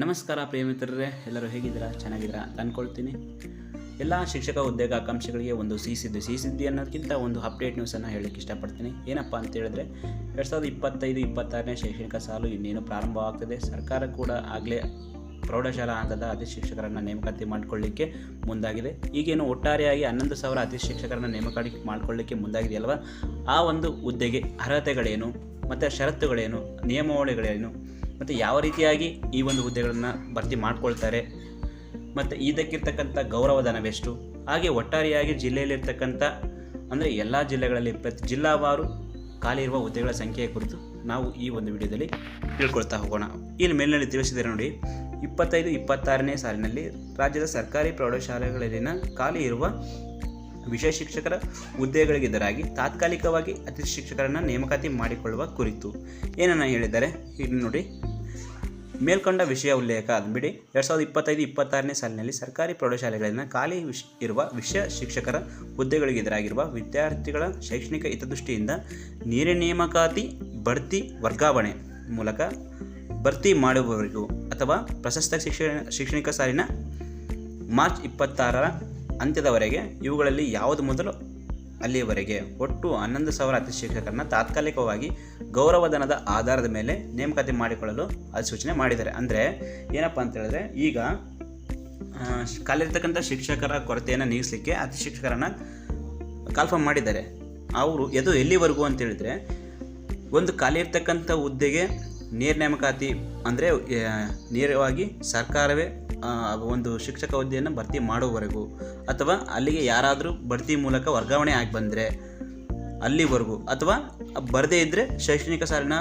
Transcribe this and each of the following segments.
ನಮಸ್ಕಾರ ಪ್ರಿಯ ಮಿತ್ರರೇ, ಎಲ್ಲರೂ ಹೇಗಿದ್ದೀರಾ? ಚೆನ್ನಾಗಿದ್ದೀರಾ ಅಂತ ಅಂದ್ಕೊಳ್ತೀನಿ ಎಲ್ಲ ಶಿಕ್ಷಕ ಉದ್ಯೋಗ ಆಕಾಂಕ್ಷೆಗಳಿಗೆ ಒಂದು ಸಿಹಿ ಸುದ್ದಿ ಸಿಹಿ ಸುದ್ದಿ ಅನ್ನೋದಕ್ಕಿಂತ ಒಂದು ಅಪ್ಡೇಟ್ ನ್ಯೂಸನ್ನು ಹೇಳಕ್ಕೆ ಇಷ್ಟಪಡ್ತೀನಿ. ಏನಪ್ಪ ಅಂತ ಹೇಳಿದ್ರೆ, ಎರಡು ಸಾವಿರದ ಇಪ್ಪತ್ತೈದು, ಇಪ್ಪತ್ತಾರನೇ ಶೈಕ್ಷಣಿಕ ಸಾಲು ಇನ್ನೇನು ಪ್ರಾರಂಭವಾಗ್ತದೆ. ಸರ್ಕಾರ ಕೂಡ ಆಗಲೇ ಪ್ರೌಢಶಾಲಾ ಹಂತದ ಅತಿ ಶಿಕ್ಷಕರನ್ನು ನೇಮಕಾತಿ ಮಾಡಿಕೊಳ್ಳಿಕ್ಕೆ ಮುಂದಾಗಿದೆ. ಈಗೇನು ಒಟ್ಟಾರೆಯಾಗಿ ಹನ್ನೊಂದು ಸಾವಿರ ಅತಿ ಶಿಕ್ಷಕರನ್ನು ನೇಮಕಾತಿ ಮಾಡಿಕೊಳ್ಳಿಕ್ಕೆ ಮುಂದಾಗಿದೆಯಲ್ವ? ಆ ಒಂದು ಹುದ್ದೆಗೆ ಅರ್ಹತೆಗಳೇನು, ಮತ್ತು ಷರತ್ತುಗಳೇನು, ನಿಯಮಾವಳಿಗಳೇನು ಮತ್ತು ಯಾವ ರೀತಿಯಾಗಿ ಈ ಒಂದು ಹುದ್ದೆಗಳನ್ನು ಭರ್ತಿ ಮಾಡ್ಕೊಳ್ತಾರೆ, ಮತ್ತು ಇದಕ್ಕಿರ್ತಕ್ಕಂಥ ಗೌರವಧನವೆಷ್ಟು? ಹಾಗೆ ಒಟ್ಟಾರೆಯಾಗಿ ಜಿಲ್ಲೆಯಲ್ಲಿರ್ತಕ್ಕಂಥ, ಅಂದರೆ ಎಲ್ಲ ಜಿಲ್ಲೆಗಳಲ್ಲಿ ಪ್ರತಿ ಜಿಲ್ಲಾವಾರು ಖಾಲಿ ಇರುವ ಹುದ್ದೆಗಳ ಸಂಖ್ಯೆಯ ಕುರಿತು ನಾವು ಈ ಒಂದು ವಿಡಿಯೋದಲ್ಲಿ ತಿಳ್ಕೊಳ್ತಾ ಹೋಗೋಣ. ಇಲ್ಲಿ ಮೇಲಿನಲ್ಲಿ ತಿಳಿಸಿದರೆ ನೋಡಿ, ಇಪ್ಪತ್ತೈದು, ಇಪ್ಪತ್ತಾರನೇ ಸಾಲಿನಲ್ಲಿ ರಾಜ್ಯದ ಸರ್ಕಾರಿ ಪ್ರೌಢಶಾಲೆಗಳಲ್ಲಿನ ಖಾಲಿ ಇರುವ ವಿಷಯ ಶಿಕ್ಷಕರ ಹುದ್ದೆಗಳಿಗೆದರಾಗಿ ತಾತ್ಕಾಲಿಕವಾಗಿ ಅತಿಥಿ ಶಿಕ್ಷಕರನ್ನು ನೇಮಕಾತಿ ಮಾಡಿಕೊಳ್ಳುವ ಕುರಿತು ಏನನ್ನು ಹೇಳಿದ್ದಾರೆ? ಇಲ್ಲಿ ನೋಡಿ ಮೇಲ್ಕೊಂಡ ವಿಷಯ ಉಲ್ಲೇಖ ಅಂದ್ಬಿಡಿ, ಎರಡು ಸಾವಿರದ ಇಪ್ಪತ್ತೈದು, ಇಪ್ಪತ್ತಾರನೇ ಸಾಲಿನಲ್ಲಿ ಸರ್ಕಾರಿ ಪ್ರೌಢಶಾಲೆಗಳಿಂದ ಖಾಲಿ ವಿಷ ಇರುವ ವಿಷಯ ಶಿಕ್ಷಕರ ಹುದ್ದೆಗಳಿಗೆ ಎದುರಾಗಿರುವ ವಿದ್ಯಾರ್ಥಿಗಳ ಶೈಕ್ಷಣಿಕ ಹಿತದೃಷ್ಟಿಯಿಂದ ನೇರ ನೇಮಕಾತಿ ಬಡ್ತಿ ವರ್ಗಾವಣೆ ಮೂಲಕ ಭರ್ತಿ ಮಾಡುವವರೆಗೂ ಅಥವಾ ಪ್ರಶಸ್ತ ಶಿಕ್ಷಣ ಶೈಕ್ಷಣಿಕ ಸಾಲಿನ ಮಾರ್ಚ್ ಇಪ್ಪತ್ತಾರರ ಅಂತ್ಯದವರೆಗೆ ಇವುಗಳಲ್ಲಿ ಯಾವುದು ಮೊದಲು ಅಲ್ಲಿಯವರೆಗೆ ಒಟ್ಟು ಹನ್ನೊಂದು ಸಾವಿರ ಅತಿಥಿ ಶಿಕ್ಷಕರನ್ನ ತಾತ್ಕಾಲಿಕವಾಗಿ ಗೌರವಧನದ ಆಧಾರದ ಮೇಲೆ ನೇಮಕಾತಿ ಮಾಡಿಕೊಳ್ಳಲು ಅಧಿಸೂಚನೆ ಮಾಡಿದ್ದಾರೆ. ಅಂದರೆ ಏನಪ್ಪ ಅಂತ ಹೇಳಿದ್ರೆ ಈಗ ಕಾಲಿರ್ತಕ್ಕಂಥ ಶಿಕ್ಷಕರ ಕೊರತೆಯನ್ನು ನೀಗಿಸಲಿಕ್ಕೆ ಅತಿ ಶಿಕ್ಷಕರನ್ನು ಕಾಲ್ಫಾರ್ಮ್ ಮಾಡಿದ್ದಾರೆ. ಅವರು ಎದು ಎಲ್ಲಿವರೆಗೂ ಅಂತ ಹೇಳಿದ್ರೆ ಒಂದು ಖಾಲಿ ಇರ್ತಕ್ಕಂಥ ಹುದ್ದೆಗೆ ನೇರ ನೇಮಕಾತಿ ಅಂದರೆ ನೇರವಾಗಿ ಸರ್ಕಾರವೇ ಒಂದು ಶಿಕ್ಷಕ ಹುದ್ದೆಯನ್ನು ಭರ್ತಿ ಮಾಡುವವರೆಗೂ ಅಥವಾ ಅಲ್ಲಿಗೆ ಯಾರಾದರೂ ಬಡ್ತಿ ಮೂಲಕ ವರ್ಗಾವಣೆ ಆಗಿ ಬಂದರೆ ಅಲ್ಲಿವರೆಗೂ ಅಥವಾ ಬರದೇ ಇದ್ದರೆ ಶೈಕ್ಷಣಿಕ ಸಾಲಿನ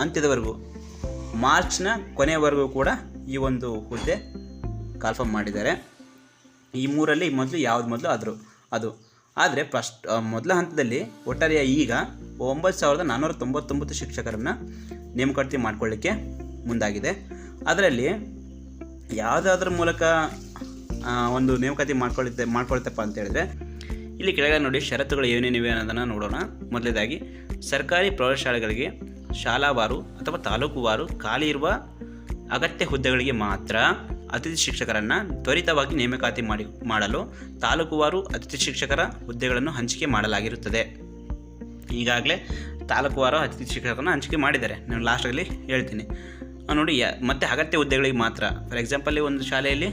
ಅಂತ್ಯದವರೆಗೂ, ಮಾರ್ಚ್ನ ಕೊನೆಯವರೆಗೂ ಕೂಡ ಈ ಒಂದು ಹುದ್ದೆ ಕಾಲ್ಫಾರ್ಮ್ ಮಾಡಿದ್ದಾರೆ. ಈ ಮೂರಲ್ಲಿ ಮೊದಲು ಯಾವ್ದು ಮೊದಲು ಆದರೂ ಅದು. ಆದರೆ ಫಸ್ಟ್ ಮೊದಲ ಹಂತದಲ್ಲಿ ಒಟ್ಟಾರೆಯ ಈಗ ಒಂಬತ್ತು ಸಾವಿರದ ನಾನ್ನೂರ ತೊಂಬತ್ತೊಂಬತ್ತು ಶಿಕ್ಷಕರನ್ನು ನೇಮಕಾತಿ ಮಾಡಿಕೊಳ್ಳಿಕ್ಕೆ ಮುಂದಾಗಿದೆ. ಅದರಲ್ಲಿ ಯಾವುದಾದ್ರ ಮೂಲಕ ಒಂದು ನೇಮಕಾತಿ ಮಾಡ್ಕೊಳ್ಳುತ್ತೆ ಮಾಡ್ಕೊಳ್ತಪ್ಪ ಅಂತ ಹೇಳಿದ್ರೆ, ಇಲ್ಲಿ ಕೆಳಗಡೆ ನೋಡಿ ಷರತ್ತುಗಳು ಏನೇನಿವೆ ಅನ್ನೋದನ್ನು ನೋಡೋಣ. ಮೊದಲನೇದಾಗಿ, ಸರ್ಕಾರಿ ಪ್ರೌಢಶಾಲೆಗಳಿಗೆ ಶಾಲಾವಾರು ಅಥವಾ ತಾಲೂಕುವಾರು ಖಾಲಿ ಇರುವ ಅಗತ್ಯ ಹುದ್ದೆಗಳಿಗೆ ಮಾತ್ರ ಅತಿಥಿ ಶಿಕ್ಷಕರನ್ನು ತ್ವರಿತವಾಗಿ ನೇಮಕಾತಿ ಮಾಡಿ ಮಾಡಲು ತಾಲೂಕುವಾರು ಅತಿಥಿ ಶಿಕ್ಷಕರ ಹುದ್ದೆಗಳನ್ನು ಹಂಚಿಕೆ ಮಾಡಲಾಗಿರುತ್ತದೆ. ಈಗಾಗಲೇ ತಾಲೂಕುವಾರು ಅತಿಥಿ ಶಿಕ್ಷಕರನ್ನು ಹಂಚಿಕೆ ಮಾಡಿದ್ದಾರೆ. ನಾನು ಲಾಸ್ಟಲ್ಲಿ ಹೇಳ್ತೀನಿ. ನೋಡಿ ಮತ್ತೆ ಅಗತ್ಯ ಹುದ್ದೆಗಳಿಗೆ ಮಾತ್ರ. ಫಾರ್ ಎಕ್ಸಾಂಪಲ್ ಒಂದು ಶಾಲೆಯಲ್ಲಿ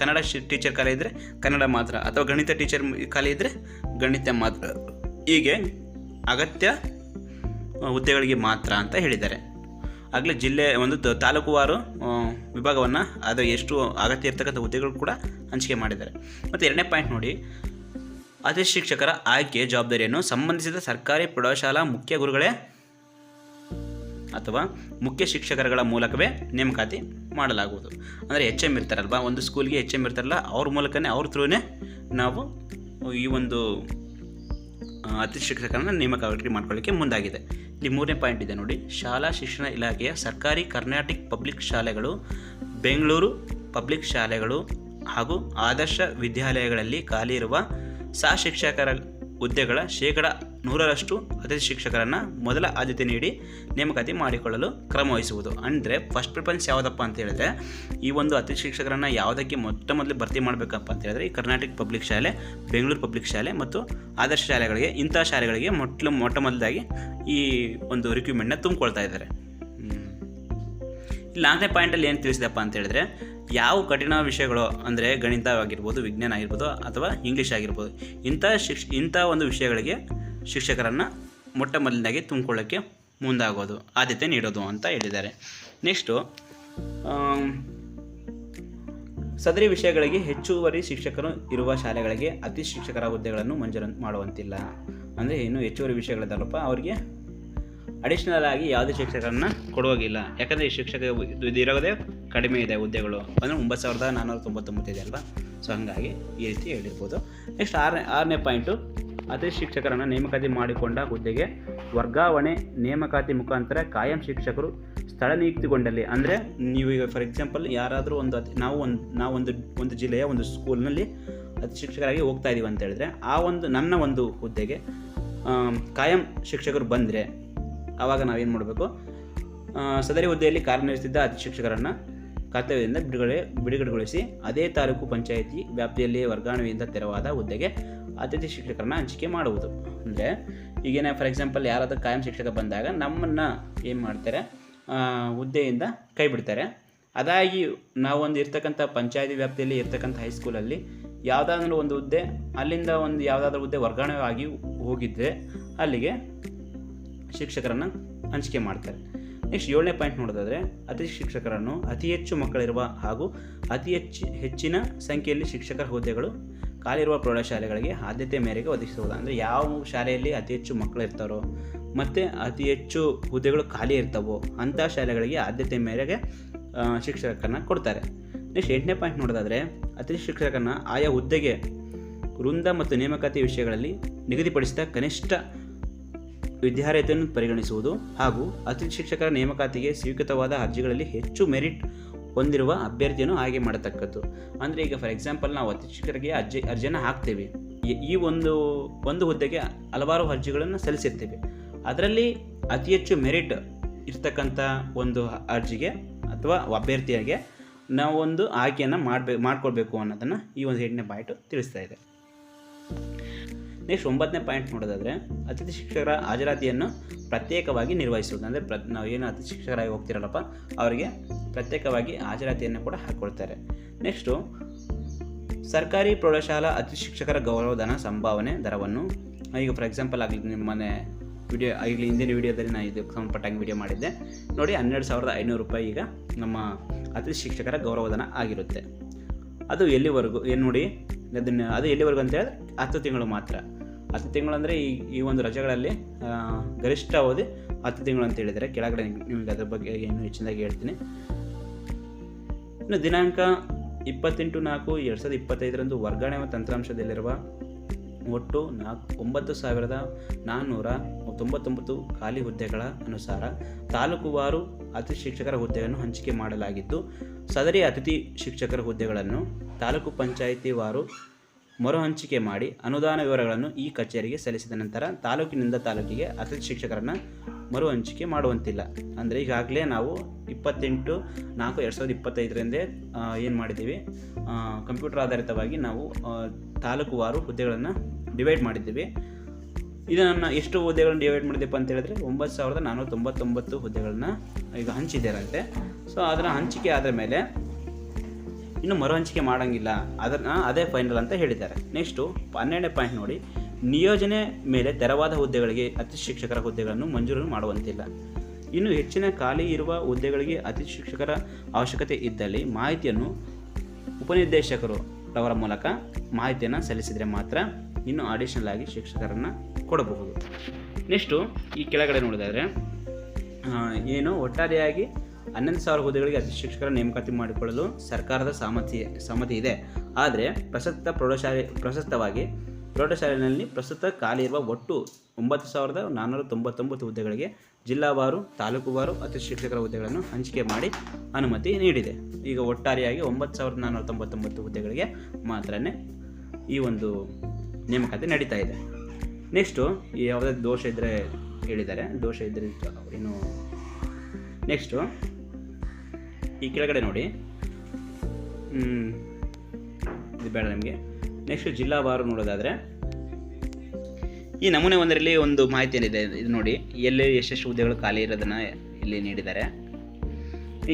ಕನ್ನಡ ಟೀಚರ್ ಖಾಲಿ ಇದ್ದರೆ ಕನ್ನಡ ಮಾತ್ರ, ಅಥವಾ ಗಣಿತ ಟೀಚರ್ ಖಾಲಿ ಇದ್ದರೆ ಗಣಿತ ಮಾತ್ರ. ಹೀಗೆ ಅಗತ್ಯ ಹುದ್ದೆಗಳಿಗೆ ಮಾತ್ರ ಅಂತ ಹೇಳಿದ್ದಾರೆ. ಆಗಲೇ ಜಿಲ್ಲೆ, ಒಂದು ತಾಲೂಕುವಾರು ವಿಭಾಗವನ್ನು ಅದು ಎಷ್ಟು ಅಗತ್ಯ ಇರ್ತಕ್ಕಂಥ ಹುದ್ದೆಗಳು ಕೂಡ ಹಂಚಿಕೆ ಮಾಡಿದ್ದಾರೆ. ಮತ್ತು ಎರಡನೇ ಪಾಯಿಂಟ್ ನೋಡಿ ಅತಿಥಿ ಶಿಕ್ಷಕರ ಆಯ್ಕೆ ಜವಾಬ್ದಾರಿಯನ್ನು ಸಂಬಂಧಿಸಿದ ಸರ್ಕಾರಿ ಪ್ರೌಢಶಾಲಾ ಮುಖ್ಯ ಗುರುಗಳೇ ಅಥವಾ ಮುಖ್ಯ ಶಿಕ್ಷಕರುಗಳ ಮೂಲಕವೇ ನೇಮಕಾತಿ ಮಾಡಲಾಗುವುದು. ಅಂದರೆ ಎಚ್ ಎಂ ಇರ್ತಾರಲ್ವ, ಒಂದು ಸ್ಕೂಲ್ಗೆ ಎಚ್ ಎಂ ಇರ್ತಾರಲ್ಲ, ಅವ್ರ ಮೂಲಕನೇ, ಅವ್ರ ಥ್ರೂನೇ ನಾವು ಈ ಒಂದು ಅತಿಥಿ ಶಿಕ್ಷಕರನ್ನು ನೇಮಕಾತಿ ಮಾಡ್ಕೊಳ್ಳಿಕ್ಕೆ ಮುಂದಾಗಿದೆ. ಇಲ್ಲಿ ಮೂರನೇ ಪಾಯಿಂಟ್ ಇದೆ ನೋಡಿ. ಶಾಲಾ ಶಿಕ್ಷಣ ಇಲಾಖೆಯ ಸರ್ಕಾರಿ ಕರ್ನಾಟಕ ಪಬ್ಲಿಕ್ ಶಾಲೆಗಳು, ಬೆಂಗಳೂರು ಪಬ್ಲಿಕ್ ಶಾಲೆಗಳು ಹಾಗೂ ಆದರ್ಶ ವಿದ್ಯಾಲಯಗಳಲ್ಲಿ ಖಾಲಿ ಇರುವ ಸಹ ಶಿಕ್ಷಕರ ಹುದ್ದೆಗಳ ಶೇಕಡ ನೂರರಷ್ಟು ಅತಿಥಿ ಶಿಕ್ಷಕರನ್ನು ಮೊದಲ ಆದ್ಯತೆ ನೀಡಿ ನೇಮಕಾತಿ ಮಾಡಿಕೊಳ್ಳಲು ಕ್ರಮ ವಹಿಸುವುದು ಅಂದರೆ ಫಸ್ಟ್ ಪ್ರಿಫರೆನ್ಸ್ ಯಾವುದಪ್ಪ ಅಂತ ಹೇಳಿದ್ರೆ, ಈ ಒಂದು ಅತಿಥಿ ಶಿಕ್ಷಕರನ್ನು ಯಾವುದಕ್ಕೆ ಮೊಟ್ಟ ಮೊದಲು ಭರ್ತಿ ಮಾಡಬೇಕಪ್ಪ ಅಂತ ಹೇಳಿದ್ರೆ, ಈ ಕರ್ನಾಟಕ ಪಬ್ಲಿಕ್ ಶಾಲೆ, ಬೆಂಗಳೂರು ಪಬ್ಲಿಕ್ ಶಾಲೆ ಮತ್ತು ಆದರ್ಶ ಶಾಲೆಗಳಿಗೆ, ಇಂಥ ಶಾಲೆಗಳಿಗೆ ಮೊಟ್ಟಲು ಮೊಟ್ಟ ಮೊದಲಾಗಿ ಈ ಒಂದು ರಿಕ್ವೈರ್ಮೆಂಟ್ನ ತುಂಬಿಕೊಳ್ತಾ ಇದ್ದಾರೆ. ಇಲ್ಲಿ ನಾಲ್ಕನೇ ಪಾಯಿಂಟಲ್ಲಿ ಏನು ತಿಳಿಸಿದಪ್ಪ ಅಂತ ಹೇಳಿದ್ರೆ, ಯಾವ ಕಠಿಣ ವಿಷಯಗಳು ಅಂದರೆ ಗಣಿತ ಆಗಿರ್ಬೋದು ವಿಜ್ಞಾನ ಆಗಿರ್ಬೋದು ಅಥವಾ ಇಂಗ್ಲೀಷ್ ಆಗಿರ್ಬೋದು, ಇಂಥ ಶಿಕ್ಷ, ಇಂಥ ಒಂದು ವಿಷಯಗಳಿಗೆ ಶಿಕ್ಷಕರನ್ನು ಮೊಟ್ಟ ಮೊದಲನಾಗಿ ತುಂಬಿಕೊಳ್ಳೋಕ್ಕೆ ಮುಂದಾಗೋದು, ಆದ್ಯತೆ ನೀಡೋದು ಅಂತ ಹೇಳಿದ್ದಾರೆ. ನೆಕ್ಸ್ಟು ಸದರಿ ವಿಷಯಗಳಿಗೆ ಹೆಚ್ಚುವರಿ ಶಿಕ್ಷಕರು ಇರುವ ಶಾಲೆಗಳಿಗೆ ಅತಿ ಶಿಕ್ಷಕರ ಹುದ್ದೆಗಳನ್ನು ಮಂಜೂರು ಮಾಡುವಂತಿಲ್ಲ. ಅಂದರೆ ಇನ್ನೂ ಹೆಚ್ಚುವರಿ ವಿಷಯಗಳಿದ್ದಾರಪ್ಪ ಅವರಿಗೆ ಅಡಿಷ್ನಲ್ ಆಗಿ ಯಾವುದೇ ಶಿಕ್ಷಕರನ್ನ ಕೊಡುವಾಗಿಲ್ಲ. ಯಾಕಂದರೆ ಈ ಶಿಕ್ಷಕ ಇರೋದೇ ಕಡಿಮೆ ಇದೆ ಹುದ್ದೆಗಳು. ಅಂದರೆ ಒಂಬತ್ತು ಸಾವಿರದ ನಾನ್ನೂರ ತೊಂಬತ್ತೊಂಬತ್ತು ಇದೆ ಅಲ್ವಾ? ಸೊ ಹಾಗಾಗಿ ಈ ರೀತಿ ಹೇಳಿರ್ಬೋದು. ನೆಕ್ಸ್ಟ್ ಆರನೇ ಆರನೇ ಪಾಯಿಂಟು ಅತಿ ಶಿಕ್ಷಕರನ್ನು ನೇಮಕಾತಿ ಮಾಡಿಕೊಂಡ ಹುದ್ದೆಗೆ ವರ್ಗಾವಣೆ ನೇಮಕಾತಿ ಮುಖಾಂತರ ಕಾಯಂ ಶಿಕ್ಷಕರು ಸ್ಥಳ ನಿಯುಕ್ತಿಗೊಂಡಲ್ಲಿ. ಅಂದರೆ ನೀವು ಈಗ ಫಾರ್ ಎಕ್ಸಾಂಪಲ್ ಯಾರಾದರೂ ಒಂದು ನಾವು ಒಂದು ನಾವು ಒಂದು ಜಿಲ್ಲೆಯ ಒಂದು ಸ್ಕೂಲ್ನಲ್ಲಿ ಅತಿ ಶಿಕ್ಷಕರಾಗಿ ಹೋಗ್ತಾ ಇದ್ದೀವಿ ಅಂತ ಹೇಳಿದ್ರೆ ಆ ಒಂದು ನನ್ನ ಒಂದು ಹುದ್ದೆಗೆ ಕಾಯಂ ಶಿಕ್ಷಕರು ಬಂದರೆ ಆವಾಗ ನಾವೇನು ಮಾಡಬೇಕು? ಸದರಿ ಹುದ್ದೆಯಲ್ಲಿ ಕಾರ್ಯನಿರ್ವಹಿಸುತ್ತಿದ್ದ ಅತಿ ಶಿಕ್ಷಕರನ್ನು ಕರ್ತವ್ಯದಿಂದ ಬಿಡುಗಡೆ, ಬಿಡುಗಡೆಗೊಳಿಸಿ ಅದೇ ತಾಲೂಕು ಪಂಚಾಯಿತಿ ವ್ಯಾಪ್ತಿಯಲ್ಲಿ ವರ್ಗಾವಣೆಯಿಂದ ತೆರವಾದ ಹುದ್ದೆಗೆ ಅತಿಥಿ ಶಿಕ್ಷಕರನ್ನ ಹಂಚಿಕೆ ಮಾಡುವುದು. ಅಂದರೆ ಈಗೇನೇ ಫಾರ್ ಎಕ್ಸಾಂಪಲ್ ಯಾರಾದರೂ ಕಾಯಂ ಶಿಕ್ಷಕ ಬಂದಾಗ ನಮ್ಮನ್ನು ಏನು ಮಾಡ್ತಾರೆ? ಹುದ್ದೆಯಿಂದ ಕೈ ಬಿಡ್ತಾರೆ. ಅದಾಗಿ ನಾವೊಂದು ಇರ್ತಕ್ಕಂಥ ಪಂಚಾಯತಿ ವ್ಯಾಪ್ತಿಯಲ್ಲಿ ಇರ್ತಕ್ಕಂಥ ಹೈಸ್ಕೂಲಲ್ಲಿ ಯಾವುದಾದ್ರೂ ಒಂದು ಹುದ್ದೆ, ಅಲ್ಲಿಂದ ಒಂದು ಯಾವುದಾದ್ರೂ ಹುದ್ದೆ ವರ್ಗಾವಣೆ ಆಗಿ ಹೋಗಿದ್ದರೆ ಅಲ್ಲಿಗೆ ಶಿಕ್ಷಕರನ್ನು ಹಂಚಿಕೆ ಮಾಡ್ತಾರೆ. ನೆಕ್ಸ್ಟ್ ಏಳನೇ ಪಾಯಿಂಟ್ ನೋಡೋದಾದರೆ ಅತಿಥಿ ಶಿಕ್ಷಕರನ್ನು ಅತಿ ಹೆಚ್ಚು ಮಕ್ಕಳಿರುವ ಹಾಗೂ ಅತಿ ಹೆಚ್ಚು, ಹೆಚ್ಚಿನ ಸಂಖ್ಯೆಯಲ್ಲಿ ಶಿಕ್ಷಕರ ಹುದ್ದೆಗಳು ಖಾಲಿರುವ ಪ್ರೌಢಶಾಲೆಗಳಿಗೆ ಆದ್ಯತೆ ಮೇರೆಗೆ ಒದಗಿಸುವುದು ಅಂದರೆ ಯಾವ ಶಾಲೆಯಲ್ಲಿ ಅತಿ ಹೆಚ್ಚು ಮಕ್ಕಳು ಇರ್ತಾರೋ, ಮತ್ತು ಅತಿ ಹೆಚ್ಚು ಹುದ್ದೆಗಳು ಖಾಲಿ ಇರ್ತವೋ, ಅಂಥ ಶಾಲೆಗಳಿಗೆ ಆದ್ಯತೆ ಮೇರೆಗೆ ಶಿಕ್ಷಕರನ್ನು ಕೊಡ್ತಾರೆ. ನೆಕ್ಸ್ಟ್ ಎಂಟನೇ ಪಾಯಿಂಟ್ ನೋಡೋದಾದರೆ ಅತಿಥಿ ಶಿಕ್ಷಕರನ್ನು ಆಯಾ ಹುದ್ದೆಗೆ ವೃಂದ ಮತ್ತು ನೇಮಕಾತಿ ವಿಷಯಗಳಲ್ಲಿ ನಿಗದಿಪಡಿಸಿದ ಕನಿಷ್ಠ ವಿದ್ಯಾರ್ಹತೆಯನ್ನು ಪರಿಗಣಿಸುವುದು ಹಾಗೂ ಅತಿಥಿ ಶಿಕ್ಷಕರ ನೇಮಕಾತಿಗೆ ಸ್ವೀಕೃತವಾದ ಅರ್ಜಿಗಳಲ್ಲಿ ಹೆಚ್ಚು ಮೆರಿಟ್ ಹೊಂದಿರುವ ಅಭ್ಯರ್ಥಿಯನ್ನು ಆಯ್ಕೆ ಮಾಡತಕ್ಕದ್ದು. ಅಂದರೆ ಈಗ ಫಾರ್ ಎಕ್ಸಾಂಪಲ್ ನಾವು ಶಿಕ್ಷಕರಿಗೆ ಅರ್ಜಿ, ಅರ್ಜಿಯನ್ನು ಹಾಕ್ತೇವೆ. ಈ- ಒಂದು ಒಂದು ಹುದ್ದೆಗೆ ಹಲವಾರು ಅರ್ಜಿಗಳನ್ನು ಸಲ್ಲಿಸಿರ್ತೇವೆ. ಅದರಲ್ಲಿ ಅತಿ ಹೆಚ್ಚು ಮೆರಿಟ್ ಇರ್ತಕ್ಕಂಥ ಒಂದು ಅರ್ಜಿಗೆ ಅಥವಾ ಅಭ್ಯರ್ಥಿಯಾಗೆ ನಾವೊಂದು ಆಯ್ಕೆಯನ್ನು ಮಾಡಬೇಕು ಮಾಡ್ಕೊಳ್ಬೇಕು ಅನ್ನೋದನ್ನು ಈ ಒಂದು ಎಂಟನೇ ಪಾಯಿಂಟು ತಿಳಿಸ್ತಾ ಇದೆ. ನೆಕ್ಸ್ಟ್ ಒಂಬತ್ತನೇ ಪಾಯಿಂಟ್ ನೋಡೋದಾದರೆ ಅತಿಥಿ ಶಿಕ್ಷಕರ ಹಾಜರಾತಿಯನ್ನು ಪ್ರತ್ಯೇಕವಾಗಿ ನಿರ್ವಹಿಸುವುದು. ಅಂದರೆ ಪ್ರ ನಾವು ಏನು ಅತಿಥಿ ಶಿಕ್ಷಕರಾಗಿ ಹೋಗ್ತಿರಲ್ಲಪ್ಪ, ಅವರಿಗೆ ಪ್ರತ್ಯೇಕವಾಗಿ ಹಾಜರಾತಿಯನ್ನು ಕೂಡ ಹಾಕ್ಕೊಳ್ತಾರೆ ನೆಕ್ಸ್ಟು ಸರ್ಕಾರಿ ಪ್ರೌಢಶಾಲಾ ಅತಿಥಿ ಶಿಕ್ಷಕರ ಗೌರವಧನ ಸಂಭಾವನೆ ದರವನ್ನು, ಈಗ ಫಾರ್ ಎಕ್ಸಾಂಪಲ್ ಆಗಲಿ ನಿಮ್ಮ ಮನೆ ವಿಡಿಯೋ ಆಗಲಿ ಹಿಂದಿನ ವಿಡಿಯೋದಲ್ಲಿ ನಾನು ಇದು ಸಂಬಂಧಪಟ್ಟಂಗೆ ವಿಡಿಯೋ ಮಾಡಿದ್ದೆ. ನೋಡಿ ಹನ್ನೆರಡು ಸಾವಿರದ ಐನೂರು ರೂಪಾಯಿ ಈಗ ನಮ್ಮ ಅತಿಥಿ ಶಿಕ್ಷಕರ ಗೌರವಧನ ಆಗಿರುತ್ತೆ. ಅದು ಎಲ್ಲಿವರೆಗೂ, ಏನು ನೋಡಿ, ಅದನ್ನು, ಅದು ಎಲ್ಲಿವರೆಗೂ ಅಂತ ಹೇಳಿದ್ರೆ ಹತ್ತು ತಿಂಗಳು ಮಾತ್ರ. ಹತ್ತು ತಿಂಗಳು ಅಂದರೆ ಈ ಈ ಒಂದು ರಜೆಗಳಲ್ಲಿ ಗರಿಷ್ಠ ಅವಧಿ ಹತ್ತು ತಿಂಗಳು ಅಂತ ಹೇಳಿದರೆ ಕೆಳಗಡೆ ನಿಮಗೆ ಅದರ ಬಗ್ಗೆ ಏನು ಹೆಚ್ಚಿನದಾಗಿ ಹೇಳ್ತೀನಿ. ಇನ್ನು ದಿನಾಂಕ ಇಪ್ಪತ್ತೆಂಟು ನಾಲ್ಕು ಎರಡು ಸಾವಿರದ ಇಪ್ಪತ್ತೈದರಂದು ವರ್ಗಾವಣೆ ತಂತ್ರಾಂಶದಲ್ಲಿರುವ ಒಟ್ಟು ನಾಲ್ಕು, ಒಂಬತ್ತು ಸಾವಿರದ ನಾನ್ನೂರ ತೊಂಬತ್ತೊಂಬತ್ತು ಖಾಲಿ ಹುದ್ದೆಗಳ ಅನುಸಾರ ತಾಲೂಕುವಾರು ಅತಿಥಿ ಶಿಕ್ಷಕರ ಹುದ್ದೆಯನ್ನು ಹಂಚಿಕೆ ಮಾಡಲಾಗಿದ್ದು ಸದರಿ ಅತಿಥಿ ಶಿಕ್ಷಕರ ಹುದ್ದೆಗಳನ್ನು ತಾಲೂಕು ಪಂಚಾಯಿತಿ ವಾರು ಮರು ಹಂಚಿಕೆ ಮಾಡಿ ಅನುದಾನ ವಿವರಗಳನ್ನು ಈ ಕಚೇರಿಗೆ ಸಲ್ಲಿಸಿದ ನಂತರ ತಾಲೂಕಿನಿಂದ ತಾಲೂಕಿಗೆ ಅತಿಥಿ ಶಿಕ್ಷಕರನ್ನು ಮರು ಹಂಚಿಕೆ ಮಾಡುವಂತಿಲ್ಲ. ಅಂದರೆ ಈಗಾಗಲೇ ನಾವು ಇಪ್ಪತ್ತೆಂಟು ನಾಲ್ಕು ಎರಡು ಸಾವಿರದ ಇಪ್ಪತ್ತೈದರಿಂದೇ ಏನು ಮಾಡಿದ್ದೀವಿ? ಕಂಪ್ಯೂಟರ್ ಆಧಾರಿತವಾಗಿ ನಾವು ತಾಲೂಕುವಾರು ಹುದ್ದೆಗಳನ್ನು ಡಿವೈಡ್ ಮಾಡಿದ್ದೀವಿ. ಇದನ್ನು ಎಷ್ಟು ಹುದ್ದೆಗಳನ್ನು ಡಿವೈಡ್ ಮಾಡಿದೆಪ್ಪ ಅಂತ ಹೇಳಿದ್ರೆ ಒಂಬತ್ತು ಸಾವಿರದ ನಾನ್ನೂರ ತೊಂಬತ್ತೊಂಬತ್ತು ಹುದ್ದೆಗಳನ್ನ ಈಗ ಹಂಚಿದ್ದಾರಂತೆ. ಸೊ ಅದರ ಹಂಚಿಕೆ ಆದ ಮೇಲೆ ಇನ್ನು ಮರು ಹಂಚಿಕೆ ಮಾಡೋಂಗಿಲ್ಲ. ಅದನ್ನು ಅದೇ ಫೈನಲ್ ಅಂತ ಹೇಳಿದ್ದಾರೆ. ನೆಕ್ಸ್ಟು ಹನ್ನೆರಡನೇ ಪಾಯಿಂಟ್ ನೋಡಿ. ನಿಯೋಜನೆ ಮೇಲೆ ತೆರವಾದ ಹುದ್ದೆಗಳಿಗೆ ಅತಿ ಶಿಕ್ಷಕರ ಹುದ್ದೆಗಳನ್ನು ಮಂಜೂರು ಮಾಡುವಂತಿಲ್ಲ. ಇನ್ನು ಹೆಚ್ಚಿನ ಖಾಲಿ ಇರುವ ಹುದ್ದೆಗಳಿಗೆ ಅತಿ ಶಿಕ್ಷಕರ ಅವಶ್ಯಕತೆ ಇದ್ದಲ್ಲಿ ಮಾಹಿತಿಯನ್ನು ಉಪನಿರ್ದೇಶಕರು ಅವರ ಮೂಲಕ ಮಾಹಿತಿಯನ್ನು ಸಲ್ಲಿಸಿದರೆ ಮಾತ್ರ ಇನ್ನು ಅಡಿಷನಲ್ ಆಗಿ ಶಿಕ್ಷಕರನ್ನು ಕೊಡಬಹುದು. ನೆಕ್ಸ್ಟು ಈ ಕೆಳಗಡೆ ನೋಡಿದರೆ ಏನು ಒಟ್ಟಾರೆಯಾಗಿ ಹನ್ನೊಂದು ಸಾವಿರ ಹುದ್ದೆಗಳಿಗೆ ಅತಿ ಶಿಕ್ಷಕರ ನೇಮಕಾತಿ ಮಾಡಿಕೊಳ್ಳಲು ಸರ್ಕಾರದ ಸಮ್ಮತಿ ಸಮ್ಮತಿ ಇದೆ. ಆದರೆ ಪ್ರಸಕ್ತ ಪ್ರೌಢಶಾಲೆ, ಪ್ರಸಕ್ತವಾಗಿ ಪ್ರೌಢಶಾಲೆಯಲ್ಲಿ ಪ್ರಸ್ತುತ ಖಾಲಿ ಇರುವ ಒಟ್ಟು ಒಂಬತ್ತು ಸಾವಿರದ ನಾನ್ನೂರ ತೊಂಬತ್ತೊಂಬತ್ತು ಹುದ್ದೆಗಳಿಗೆ ಜಿಲ್ಲಾವಾರು ತಾಲೂಕುವಾರು ಅತಿಥಿ ಶಿಕ್ಷಕರ ಹುದ್ದೆಗಳನ್ನು ಹಂಚಿಕೆ ಮಾಡಿ ಅನುಮತಿ ನೀಡಿದೆ. ಈಗ ಒಟ್ಟಾರೆಯಾಗಿ ಒಂಬತ್ತು ಸಾವಿರದ ನಾನ್ನೂರ ತೊಂಬತ್ತೊಂಬತ್ತು ಹುದ್ದೆಗಳಿಗೆ ಮಾತ್ರನೇ ಈ ಒಂದು ನೇಮಕಾತಿ ನಡೀತಾ ಇದೆ. ನೆಕ್ಸ್ಟು ಯಾವುದೇ ದೋಷ ಇದ್ದರೆ ಹೇಳಿದ್ದಾರೆ. ದೋಷ ಇದ್ದರೆ ಏನು? ನೆಕ್ಸ್ಟು ಈ ಕೆಳಗಡೆ ನೋಡಿ. ಇದು ಬೇಡ ನಿಮಗೆ. ನೆಕ್ಸ್ಟ್ ಜಿಲ್ಲಾವಾರು ನೋಡೋದಾದರೆ, ಈ ನಮೂನೆ ಒಂದರಲ್ಲಿ ಒಂದು ಮಾಹಿತಿ ಏನಿದೆ, ಇದು ನೋಡಿ. ಎಲ್ಲಿ ಎಷ್ಟೆಷ್ಟು ಹುದ್ದೆಗಳು ಖಾಲಿ ಇರೋದನ್ನು ಇಲ್ಲಿ ನೀಡಿದ್ದಾರೆ.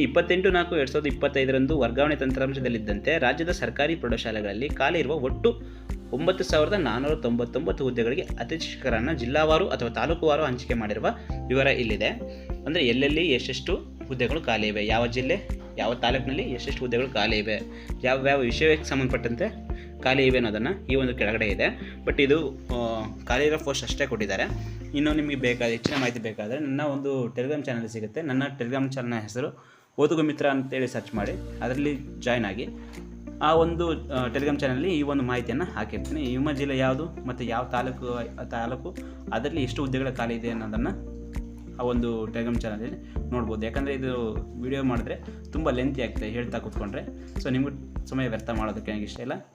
ಇಪ್ಪತ್ತೆಂಟು ನಾಲ್ಕು ಎರಡು ಸಾವಿರದ ಇಪ್ಪತ್ತೈದರಂದು ವರ್ಗಾವಣೆ ತಂತ್ರಾಂಶದಲ್ಲಿದ್ದಂತೆ ರಾಜ್ಯದ ಸರ್ಕಾರಿ ಪ್ರೌಢಶಾಲೆಗಳಲ್ಲಿ ಖಾಲಿ ಇರುವ ಒಟ್ಟು ಒಂಬತ್ತು ಸಾವಿರದ ನಾನ್ನೂರ ತೊಂಬತ್ತೊಂಬತ್ತು ಹುದ್ದೆಗಳಿಗೆ ಅತಿ ಶಿಕ್ಷಕರನ್ನು ಜಿಲ್ಲಾವಾರು ಅಥವಾ ತಾಲೂಕುವಾರು ಹಂಚಿಕೆ ಮಾಡಿರುವ ವಿವರ ಇಲ್ಲಿದೆ. ಅಂದರೆ ಎಲ್ಲೆಲ್ಲಿ ಎಷ್ಟೆಷ್ಟು ಹುದ್ದೆಗಳು ಖಾಲಿ ಇವೆ. ಯಾವ ಜಿಲ್ಲೆ, ಯಾವ ತಾಲೂಕಿನಲ್ಲಿ ಎಷ್ಟೆಷ್ಟು ಹುದ್ದೆಗಳು ಖಾಲಿ ಇವೆ? ಯಾವ ಯಾವ ವಿಷಯಕ್ಕೆ ಸಂಬಂಧಪಟ್ಟಂತೆ ಖಾಲಿ ಇವೆ ಅನ್ನೋದನ್ನು ಈ ಒಂದು ಕೆಳಗಡೆ ಇದೆ. ಬಟ್ ಇದು ಖಾಲಿ ಇರೋ ಪೋಸ್ಟ್ ಅಷ್ಟೇ ಕೊಟ್ಟಿದ್ದಾರೆ. ಇನ್ನು ನಿಮಗೆ ಬೇಕಾದ, ಹೆಚ್ಚಿನ ಮಾಹಿತಿ ಬೇಕಾದರೆ ನನ್ನ ಒಂದು ಟೆಲಿಗ್ರಾಮ್ ಚಾನಲ್ ಸಿಗುತ್ತೆ. ನನ್ನ ಟೆಲಿಗ್ರಾಮ್ ಚಾನಲ್ನ ಹೆಸರು ಓದುಗು ಮಿತ್ರ ಅಂತೇಳಿ ಸರ್ಚ್ ಮಾಡಿ. ಅದರಲ್ಲಿ ಜಾಯ್ನ್ ಆಗಿ ಆ ಒಂದು ಟೆಲಿಗ್ರಾಮ್ ಚಾನಲ್ಲಿ ಈ ಒಂದು ಮಾಹಿತಿಯನ್ನು ಹಾಕಿರ್ತೀನಿ. ನಿಮ್ಮ ಜಿಲ್ಲೆ ಯಾವುದು ಮತ್ತು ಯಾವ ತಾಲೂಕು ತಾಲೂಕು, ಅದರಲ್ಲಿ ಎಷ್ಟು ಹುದ್ದೆಗಳ ಖಾಲಿ ಇದೆ ಅನ್ನೋದನ್ನು ಆ ಒಂದು ಟೆಲಿಗ್ರಾಮ್ ಚಾನಲಲ್ಲಿ ನೋಡ್ಬೋದು. ಯಾಕಂದರೆ ಇದು ವಿಡಿಯೋ ಮಾಡಿದ್ರೆ ತುಂಬ ಲೆಂತಿ ಆಗ್ತದೆ ಹೇಳ್ತಾ ಕೂತ್ಕೊಂಡ್ರೆ. ಸೊ ನಿಮಗೂ ಸಮಯ ವ್ಯರ್ಥ ಮಾಡೋದಕ್ಕೆ ನನಗೆ ಇಷ್ಟ ಇಲ್ಲ.